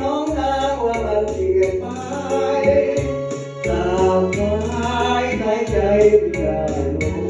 น้องนางว่ามันเปลี่ไปตามหาในใจเพื่อง